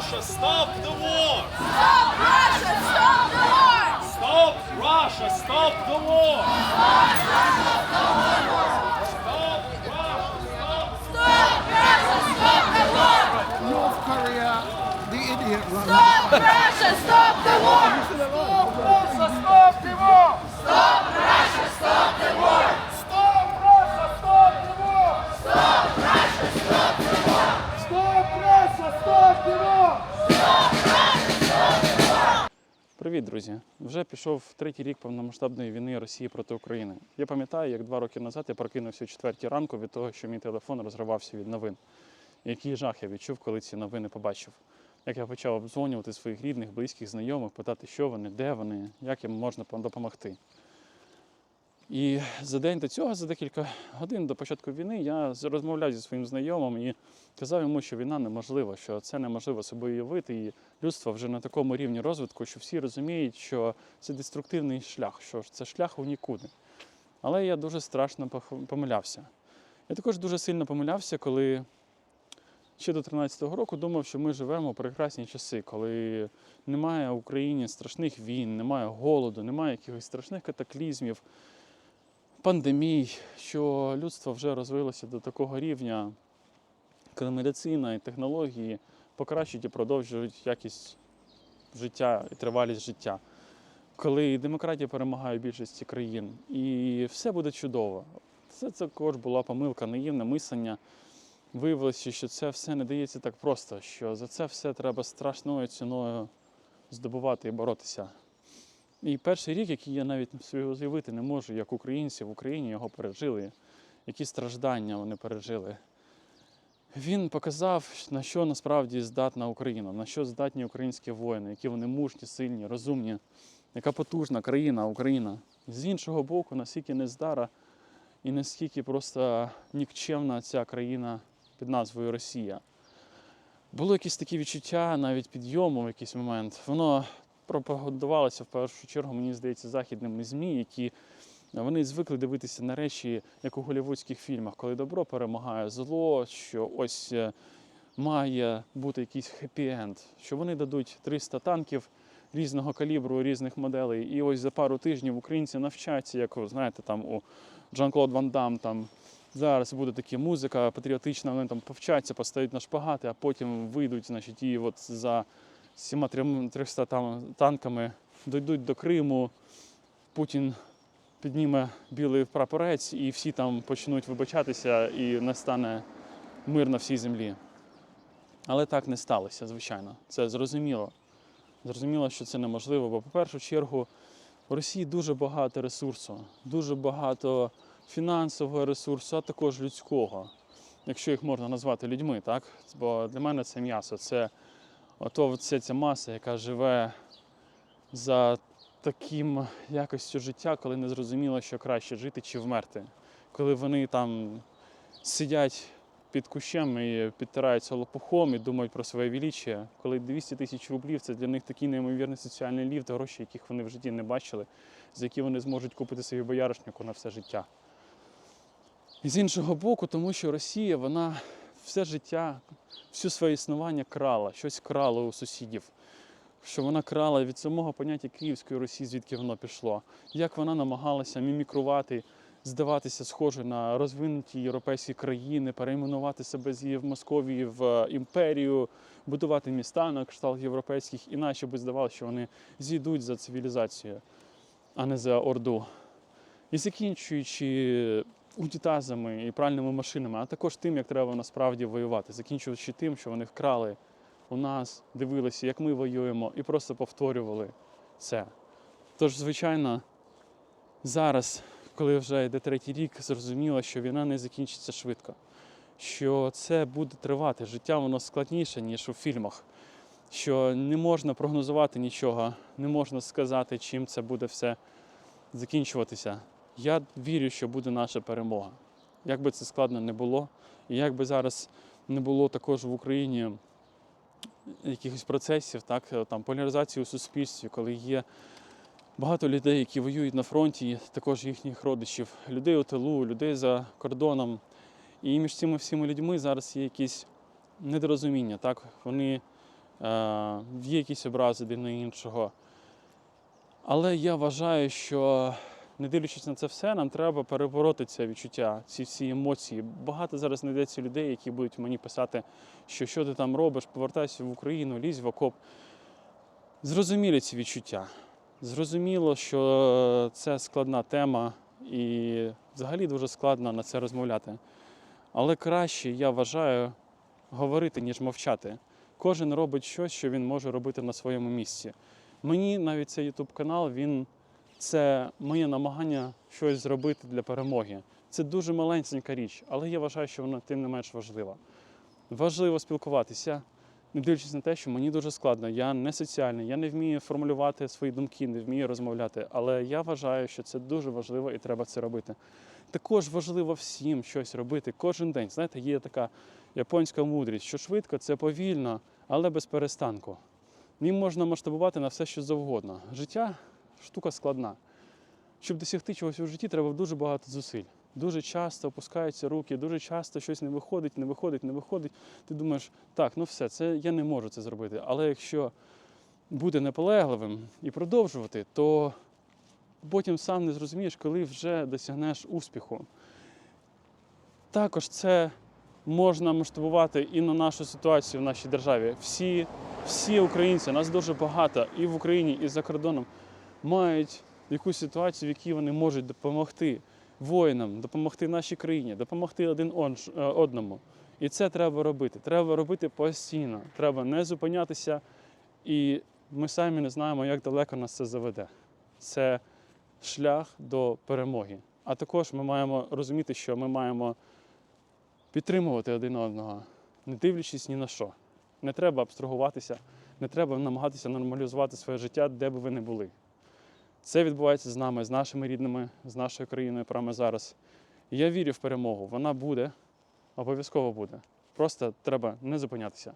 Russia, stop the war! Stop Russia! Stop the war! Stop Russia, stop the war! Stop Russia, stop! Stop Russia! Stop the war! North Korea, the idiot one. Stop Russia! Stop the war! Stop Russia, stop the war! Привіт, друзі! Вже пішов третій рік повномасштабної війни Росії проти України. Я пам'ятаю, як два роки назад я прокинувся о четвертій ранку від того, що мій телефон розривався від новин. Який жах я відчув, коли ці новини побачив. Як я почав обдзвонювати своїх рідних, близьких, знайомих, питати, що вони, де вони, як їм можна допомогти. І за день до цього, за декілька годин до початку війни, я розмовляв зі своїм знайомим і казав йому, що війна неможлива, що це неможливо собі уявити. І людство вже на такому рівні розвитку, що всі розуміють, що це деструктивний шлях, що це шлях у нікуди. Але я дуже страшно помилявся. Я також дуже сильно помилявся, коли ще до 13-го року думав, що ми живемо у прекрасні часи, коли немає в Україні страшних війн, немає голоду, немає якихось страшних катаклізмів, пандемій, що людство вже розвилося до такого рівня, коли медицина і технології покращують і продовжують якість життя і тривалість життя. Коли демократія перемагає в більшості країн, і все буде чудово. Це також була помилка, наївне мислення. Виявилося, що це все не дається так просто, що за це все треба страшною ціною здобувати і боротися. І перший рік, який я навіть собі уявити не можу, як українці в Україні його пережили, які страждання вони пережили. Він показав, на що насправді здатна Україна, на що здатні українські воїни, які вони мужні, сильні, розумні, яка потужна країна Україна. З іншого боку, наскільки нездара і наскільки просто нікчемна ця країна під назвою Росія. Було якісь такі відчуття, навіть підйому в якийсь момент. Воно пропагандувалося в першу чергу, мені здається, західними ЗМІ, які вони звикли дивитися на речі, як у голівудських фільмах, коли добро перемагає зло, що ось е, має бути якийсь хеппі-енд, що вони дадуть 300 танків різного калібру, різних моделей, і ось за пару тижнів українці навчаться, як знаєте, там у Жан-Клод Ван Дам, там зараз буде така музика патріотична, вони там повчаться, постають на шпагати, а потім вийдуть, значить, і от за всіма трьом- 300 там, танками дійдуть до Криму. Путін підніме білий прапорець, і всі там почнуть вибачатися, і настане мир на всій землі. Але так не сталося, звичайно. Це зрозуміло. Зрозуміло, що це неможливо, бо, по першу чергу, у Росії дуже багато ресурсу, дуже багато фінансового ресурсу, а також людського, якщо їх можна назвати людьми, так? Бо для мене це м'ясо, це ото вся ця маса, яка живе за таким якостю життя, коли не зрозуміло, що краще жити чи вмерти. Коли вони там сидять під кущем і підтираються лопухом і думають про своє величие, коли 200 тисяч рублів це для них такий неймовірний соціальний ліфт, гроші, яких вони в житті не бачили, за які вони зможуть купити собі бояришнику на все життя. І з іншого боку, тому що Росія, вона все життя, всю своє існування крала, щось крала у сусідів. Що вона крала від самого поняття Київської Росії, звідки воно пішло, як вона намагалася мімікрувати, здаватися схожою на розвинуті європейські країни, перейменувати себе з Московії в е, імперію, будувати міста на кшталт європейських, іначе би здавалося, що вони зійдуть за цивілізацією, а не за орду. І закінчуючи унітазами і пральними машинами, а також тим, як треба насправді воювати, закінчуючи тим, що вони вкрали у нас, дивилися, як ми воюємо, і просто повторювали це. Тож, звичайно, зараз, коли вже йде третій рік, зрозуміло, що війна не закінчиться швидко, що це буде тривати. Життя воно складніше, ніж у фільмах, що не можна прогнозувати нічого, не можна сказати, чим це буде все закінчуватися. Я вірю, що буде наша перемога. Як би це складно не було, і як би зараз не було також в Україні якихось процесів, так, е, там поляризації у суспільстві, коли є багато людей, які воюють на фронті, і також їхніх родичів, людей у тилу, людей за кордоном. І між цими всіма людьми зараз є якісь недорозуміння. Так? Вони є якісь образи один на іншого. Але я вважаю, що не дивлячись на це все, нам треба перебороти це відчуття, ці всі емоції. Багато зараз знайдеться людей, які будуть мені писати, що що ти там робиш, повертайся в Україну, лізь в окоп. Зрозумілі ці відчуття. Зрозуміло, що це складна тема і взагалі дуже складно на це розмовляти. Але краще, я вважаю, говорити, ніж мовчати. Кожен робить щось, що він може робити на своєму місці. Мені навіть цей YouTube канал, він це моє намагання щось зробити для перемоги. Це дуже маленька річ, але я вважаю, що вона тим не менш важлива. Важливо спілкуватися, не дивлячись на те, що мені дуже складно. Я не соціальний, я не вмію формулювати свої думки, не вмію розмовляти. Але я вважаю, що це дуже важливо і треба це робити. Також важливо всім щось робити кожен день. Знаєте, є така японська мудрість, що швидко це повільно, але без перестанку. Ним можна масштабувати на все, що завгодно. Життя штука складна. Щоб досягти чогось у житті, треба дуже багато зусиль. Дуже часто опускаються руки, дуже часто щось не виходить, не виходить, не виходить. Ти думаєш, так, ну все, це я не можу це зробити. Але якщо бути наполегливим і продовжувати, то потім сам не зрозумієш, коли вже досягнеш успіху. Також це можна масштабувати і на нашу ситуацію в нашій державі. Всі, всі українці, нас дуже багато і в Україні, і за кордоном, мають якусь ситуацію, в якій вони можуть допомогти воїнам, допомогти нашій країні, допомогти один е, одному. І це треба робити. Треба робити постійно. Треба не зупинятися, і ми самі не знаємо, як далеко нас це заведе. Це шлях до перемоги. А також ми маємо розуміти, що ми маємо підтримувати один одного, не дивлячись ні на що. Не треба абстрагуватися, не треба намагатися нормалізувати своє життя, де би ви не були. Це відбувається з нами, з нашими рідними, з нашою країною прямо зараз. І я вірю в перемогу. Вона буде, обов'язково буде. Просто треба не зупинятися.